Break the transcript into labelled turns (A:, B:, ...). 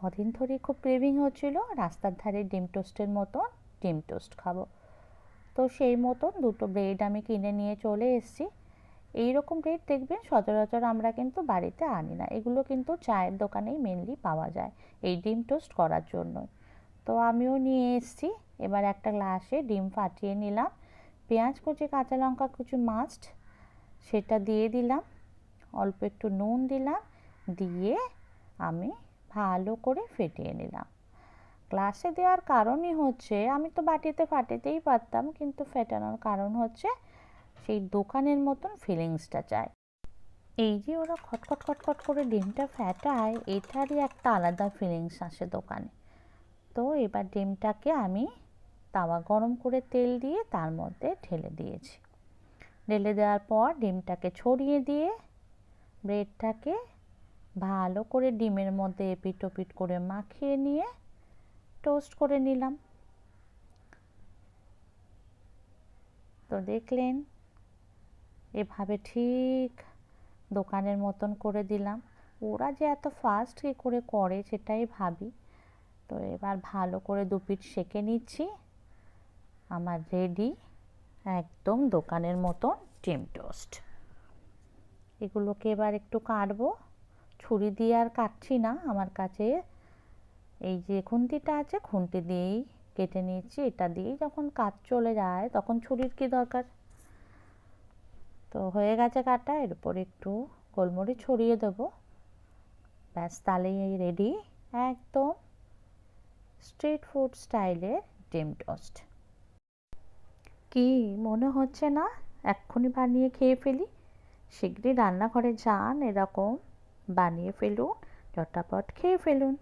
A: কদিন ধরে খুব ক্রেভিং হচ্ছিল, রাস্তার ধারে ডিম টোস্টের মতন ডিম টোস্ট খাব। তো সেই মতন দুটো ব্রেড আমি কিনে নিয়ে চলে এসেছি। এই রকম ব্রেড দেখবেন সচরাচর আমরা কিন্তু বাড়িতে আনি না। এগুলো কিন্তু চায়ের দোকানেই মেনলি পাওয়া যায় এই ডিম টোস্ট করার জন্য তো আমিও নিয়ে এসেছি, এবার একটা গ্লাসে ডিম ফাটিয়ে নিলাম। পেঁয়াজ কুচি, কাঁচা লঙ্কা কুচি মাস্ট সেটা দিয়ে দিলাম। অল্প একটু নুন দিলাম, দিয়ে আমি ভালো করে ফেটিয়ে নিলাম। গ্লাসে দেওয়ার কারণই হচ্ছে, আমি তো বাটিতে ফাটাতেই পারতাম, কিন্তু ফেটানোর কারণ হচ্ছে সেই দোকানের মতন ফিলিংসটা চাই। এই যে ওরা খটখট খটখট করে ডিমটা ফ্যাটায় এটারই একটা আলাদা ফিলিংস আসে দোকানে। তো এবার ডিমটাকে আমি তাওয়া গরম করে তেল দিয়ে তার মধ্যে ঢেলে দিয়েছি। ঢেলে দেওয়ার পর ডিমটাকে ছড়িয়ে দিয়ে ব্রেডটাকে ভালো করে ডিমের মধ্যে এপিট ওপিট করে মাখিয়ে নিয়ে টোস্ট করে নিলাম। তো দেখলেন, এভাবে ঠিক দোকানের মতন করে দিলাম। ওরা যে এত ফাস্ট কী করে করে সেটাই ভাবি। তো এবার ভালো করে দু পিঠ সেঁকে নিচ্ছি। আমার রেডি একদম দোকানের মতন ডিম টোস্ট এগুলোকে এবার একটু কাটবো। ছুরি দিয়ে আর কাটছি না আমার কাছে। এই যে খুন্তিটা আছে, খুন্তি দিয়েই কেটে নিয়েছি। এটা দিয়েই যখন কাজ চলে যায়, তখন ছুরির কি দরকার? তো হয়ে গেছে কাটা এর উপর একটু গোলমরিচ ছড়িয়ে দেবো। ব্যাস, তাহলেই রেডি একদম স্ট্রিট ফুড স্টাইলের ডিম টোস্ট। কি মনে হচ্ছে না? এক্ষুনি বানিয়ে খেয়ে ফেলি। শীঘ্রই রান্নাঘরে যান, এরকম বানিয়ে ফেলুন চটাপট খেয়ে ফেলুন।